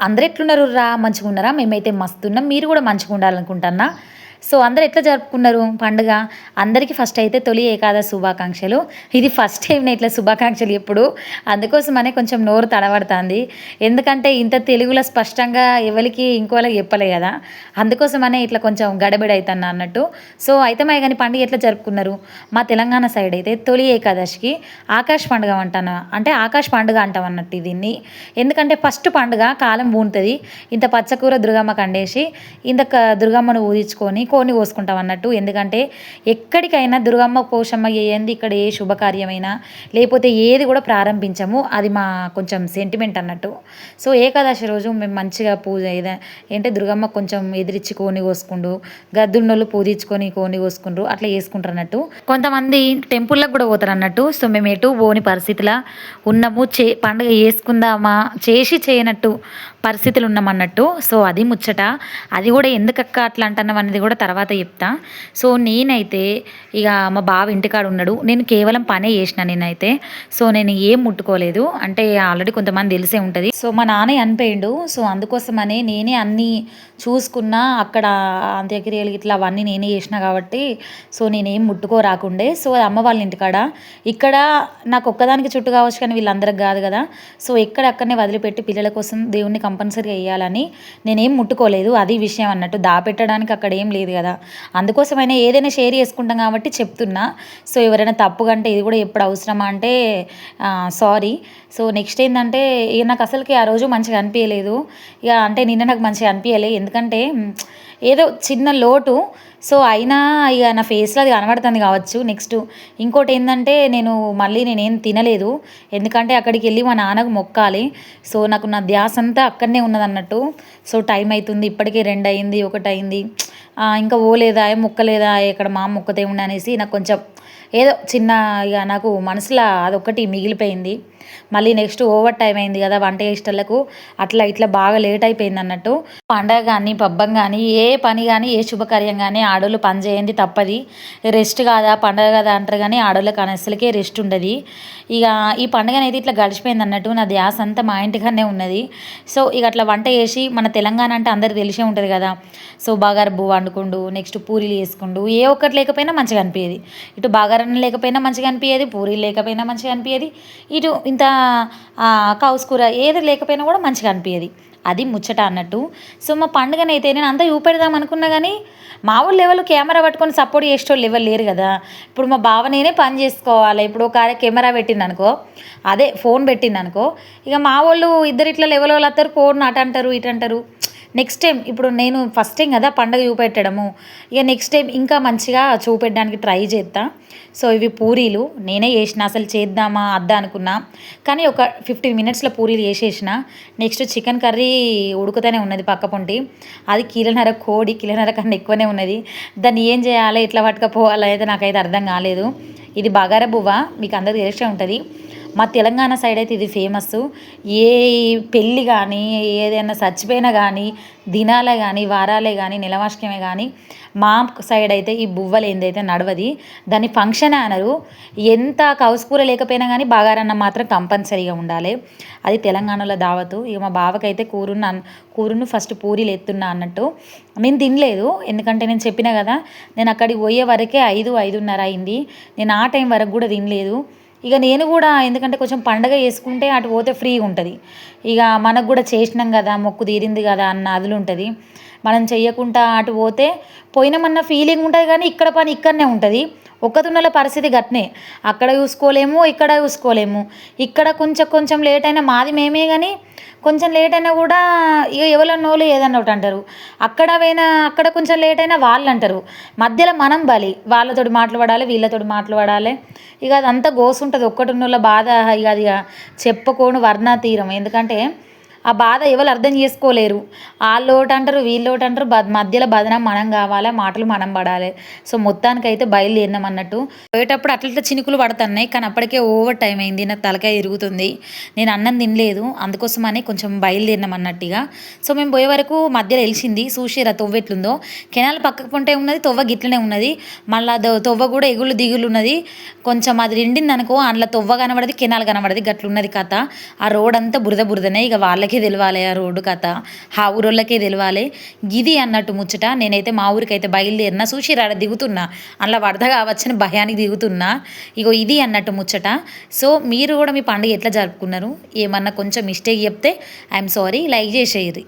అందరు ఎట్లున్నారు రా? మంచిగా ఉన్నారా మేమైతే మస్తున్నాం. మీరు కూడా మంచిగా ఉండాలనుకుంటున్నా సో అందరు ఎట్లా జరుపుకున్నారు పండుగ? అందరికీ ఫస్ట్ అయితే తొలి ఏకాదశి శుభాకాంక్షలు. ఇది ఫస్ట్ టైం నేను ఇట్లా శుభాకాంక్షలు ఎప్పుడు. అందుకోసమనే కొంచెం నోరు తడబడుతుంది. ఎందుకంటే ఇంత తెలుగులో స్పష్టంగా ఎవరికి ఇంకోలాగా చెప్పలే కదా. అందుకోసమనే ఇట్లా కొంచెం గడబిడ అవుతాను అన్నట్టు. సో అయితే మా కానీ పండుగ ఎట్లా జరుపుకున్నారు? మా తెలంగాణ సైడ్ అయితే తొలి ఏకాదశికి ఆకాశ్ పండుగ అంటాను? అంటే ఆకాశ్ పండుగ అంటాం అన్నట్టు దీన్ని. ఎందుకంటే ఫస్ట్ పండుగ కాలం పూనుతుంది ఇంత పచ్చకూర దుర్గమ్మ కండేసి ఇంత దుర్గమ్మను ఊదించుకొని కోని కోసుకుంటాం అన్నట్టు. ఎందుకంటే ఎక్కడికైనా దుర్గమ్మ పోషమ్మ ఏంది ఇక్కడ ఏ శుభకార్యమైనా లేకపోతే ఏది కూడా ప్రారంభించము. అది మా కొంచెం సెంటిమెంట్ అన్నట్టు. సో ఏకాదశి రోజు మేము మంచిగా పూజ ఏదో ఏంటంటే దుర్గమ్మ కొంచెం ఎదిరించి కోని కోసుకుండు గద్దున్నోళ్ళు పూజించుకొని కోని కోసుకుండ్రు అట్లా చేసుకుంటారు అన్నట్టు. కొంతమంది టెంపుల్లకు కూడా పోతారు అన్నట్టు. సో మేము ఎటు పోని పరిస్థితిలో ఉన్నాము చే పండుగ చేసుకుందామా చేసి చేయనట్టు. పరిస్థితులు ఉన్నామన్నట్టు సో అది ముచ్చట. అది కూడా ఎందుకక్క అట్లా అంటున్నాం అనేది కూడా తర్వాత చెప్తా. సో నేనైతే ఇక మా బావ ఇంటికాడ ఉన్నాడు. నేను కేవలం పనే చేసిన నేనైతే. సో నేను ఏం ముట్టుకోలేదు. అంటే ఆల్రెడీ కొంతమంది తెలిసే ఉంటుంది. సో మా నాన్న అనిపోయిండు. సో అందుకోసమనే నేనే అన్నీ చూసుకున్నా. అక్కడ అంత్యక్రియలు ఇట్లా అవన్నీ నేనే చేసిన కాబట్టి. సో నేనేం ముట్టుకోరాకుండే. సో అది అమ్మ వాళ్ళ ఇంటికాడ. ఇక్కడ నాకు ఒక్కదానికి చుట్టూ కావచ్చు కానీ వీళ్ళందరికి కాదు కదా. సో ఎక్కడ అక్కడనే వదిలిపెట్టి పిల్లల కోసం దేవుణ్ణి కంపల్సరీ వేయాలని నేనేం ముట్టుకోలేదు. అది విషయం అన్నట్టు దాపెట్టడానికి అక్కడ ఏం లేదు కదా. అందుకోసమైనా ఏదైనా షేర్ చేసుకుంటాం కాబట్టి చెప్తున్నా. సో ఎవరైనా తప్పు కంటే ఇది కూడా ఎప్పుడు అవసరమా అంటే సారీ. సో నెక్స్ట్ ఏంటంటే నాకు అసలుకి ఆ రోజు మంచిగా అనిపించలేదు ఇక అంటే నిన్న నాకు మంచిగా అనిపించలేదు ఎందుకంటే ఏదో చిన్న లోటు. సో అయినా ఇక నా ఫేస్లో అది కనబడుతుంది కావచ్చు. నెక్స్ట్ ఇంకోటి ఏంటంటే నేను మళ్ళీ నేనేం తినలేదు. ఎందుకంటే అక్కడికి వెళ్ళి మా నాన్నకు మొక్కాలి. సో నాకు నా ధ్యాస అంతా అక్కడనే ఉన్నది అన్నట్టు సో టైం అవుతుంది ఇప్పటికే రెండు అయింది ఒకటి అయింది ఇంకా ఓలేదా మొక్కలేదా ఇక్కడ మా మొక్కతే ఉండి అనేసి నాకు కొంచెం ఏదో చిన్న ఇక నాకు మనసులో అదొక్కటి మిగిలిపోయింది. మళ్ళీ నెక్స్ట్ ఓవర్ టైం అయింది కదా వంట చేసేటలకు అట్లా ఇట్లా బాగా లేట్ అయిపోయింది అన్నట్టు. పండగ కానీ పబ్బం కానీ ఏ పని కానీ ఏ శుభకార్యం కానీ ఆడోళ్ళు పని చేయండి తప్పది. రెస్ట్ కాదా పండగ కదా అంటారు కానీ ఆడోళ్ళకి అనసలకే రెస్ట్ ఉండదు. ఇక ఈ పండగనైతే ఇట్లా గడిచిపోయింది అన్నట్టు నా ధ్యాస అంతా మా ఇంటికనే ఉన్నది. సో ఇక అట్లా వంట చేసి మన తెలంగాణ అంటే అందరికి తెలిసే ఉంటుంది కదా. సో బాగారు బువ్వ వండుకుండు నెక్స్ట్ పూరీలు వేసుకుండు ఏ ఒక్కటి లేకపోయినా మంచిగా అనిపించేది ఇటు బాగా బాగారన్నం లేకపోయినా మంచిగా అనిపించేది పూరీలు లేకపోయినా మంచిగా అనిపించేది ఇటు ఇంత కౌస్ కూర ఏది లేకపోయినా కూడా మంచిగా అనిపించేది అది ముచ్చట అన్నట్టు. సో మా పండుగనైతే నేను అంతా చూపెడదాం అనుకున్నా కానీ మా ఊళ్ళో ఎవరు కెమెరా పట్టుకొని సపోర్ట్ చేసేటోళ్ళు ఎవరు లేరు కదా. ఇప్పుడు మా బావ నేనే పని చేసుకోవాలి. ఇప్పుడు ఒక కెమెరా పెట్టింది అనుకో అదే ఫోన్ పెట్టింది అనుకో ఇక మా వాళ్ళు ఇద్దరు ఇట్లా లెవెల్ వాళ్ళు వస్తారు ఫోన్ అటు అంటారు ఇటు అంటారు నెక్స్ట్ టైం ఇప్పుడు నేను ఫస్ట్ టైం కదా పండగ చూపెట్టడము. ఇక నెక్స్ట్ టైం ఇంకా మంచిగా చూపెట్టడానికి ట్రై చేస్తా. సో ఇవి పూరీలు. నేనే చేసిన అసలు చేద్దామా అద్దా అనుకున్నా. కానీ ఒక ఫిఫ్టీన్ మినిట్స్లో పూరీలు చేసేసిన. నెక్స్ట్ చికెన్ కర్రీ ఉడుకుతూనే ఉన్నది పక్క పొంటి. అది కిలోన్నర కోడి కిలోన్నర కన్నా ఎక్కువనే ఉన్నది. దాన్ని ఏం చేయాలి ఎట్లా పట్టుకపోవాలి అయితే నాకైతే అర్థం కాలేదు. ఇది బగారా బువ్వ? మీకు అందరికీ తెలిసే ఉంటుంది. మా తెలంగాణ సైడ్ అయితే ఇది ఫేమస్ ఏ పెళ్ళి కానీ ఏదైనా చచ్చిపోయినా కానీ దినాలే కానీ వారాలే కానీ నిలవాష్కమే కానీ మా సైడ్ అయితే ఈ బువ్వలు ఏందైతే నడవది. దాన్ని ఫంక్షన్ అనరు. ఎంత కౌసుకూర లేకపోయినా కానీ బాగారన్నం మాత్రం కంపల్సరీగా ఉండాలి. అది తెలంగాణలో దావతు. ఇక మా బావకైతే కూరున్న కూరును ఫస్ట్ పూరీలు ఎత్తున్నా అన్నట్టు. నేను తినలేదు. ఎందుకంటే నేను చెప్పిన కదా నేను అక్కడికి పోయే వరకే ఐదు ఐదున్నర అయింది. నేను ఆ టైం వరకు కూడా తినలేదు. ఇక నేను కూడా ఎందుకంటే కొంచెం పండగ చేసుకుంటే అటు పోతే ఫ్రీగా ఉంటుంది. ఇక మనకు కూడా చేసినాం కదా మొక్కు తీరింది కదా అన్న అదులు ఉంటుంది. మనం చెయ్యకుండా అటు పోతే పోయినామన్న ఫీలింగ్ ఉంటుంది కానీ ఇక్కడ పని ఇక్కడనే ఉంటుంది. ఒక్కతున్నల పరిస్థితి గట్నే. అక్కడ చూసుకోలేము ఇక్కడ చూసుకోలేము. ఇక్కడ కొంచెం కొంచెం లేట్ అయినా మాది మేమే కానీ కొంచెం లేట్ అయినా కూడా ఇక ఎవరన్నోళ్ళు ఏదన్నా ఒకటి అంటారు. అక్కడ పోయినా అక్కడ కొంచెం లేట్ అయినా వాళ్ళు అంటారు. మధ్యలో మనం బలి వాళ్ళతోటి మాట్లాడాలి వీళ్ళతోటి మాట్లాడాలి. ఇక అదంతా గోసుంటుంది. ఒక్కటి ఉన్నోళ్ళ బాధ ఇక అది చెప్పుకోను వర్ణ తీరం. ఎందుకంటే ఆ బాధ ఎవరు అర్థం చేసుకోలేరు. వాళ్ళు అంటారు వీళ్ళోటి అంటారు. బ- మధ్యలో బదనం మనం కావాలి మాటలు మనం పడాలి. సో మొత్తానికైతే బయలుదేరినాం అన్నట్టు. పోయేటప్పుడు అట్లా చినుకులు పడుతున్నాయి. కానీ అప్పటికే ఓవర్ టైం అయింది. నాకు తలకాయ ఇరుగుతుంది. నేను అన్నం తినలేదు. అందుకోసమని కొంచెం బయలుదేరినాం అన్నట్టుగా. సో మేము పోయే వరకు మధ్యలో వెలిసింది. చూసిరా తొవ్వ ఎట్లుందో. కెనాల్ పక్కకు పొంటే ఉన్నది తొవ్వ గిట్లనే ఉన్నది. మళ్ళీ తొవ్వ కూడా ఎగుళ్ళు దిగులు ఉన్నది. కొంచెం అది నిండింది అనుకో అందులో తొవ్వ కనబడది కెనాల్ కనబడది. గట్లున్నది కథ. ఆ రోడ్ అంతా బురద బురదనే. ఇక వాళ్ళకి వాళ్ళకే తెలవాలి ఆ రోడ్డు కథ. ఆ ఊరోళ్ళకే తెలవాలి. ఇది అన్నట్టు ముచ్చట. నేనైతే మా ఊరికైతే బయలుదేరిన చూసి రాడ దిగుతున్నా. అలా వరద కావచ్చని భయానికి దిగుతున్నా. ఇగో ఇది అన్నట్టు ముచ్చట. సో మీరు కూడా మీ పండుగ ఎట్లా జరుపుకున్నారు? ఏమన్నా కొంచెం మిస్టేక్ చెప్తే ఐఎమ్ సారీ లైక్ చేసేది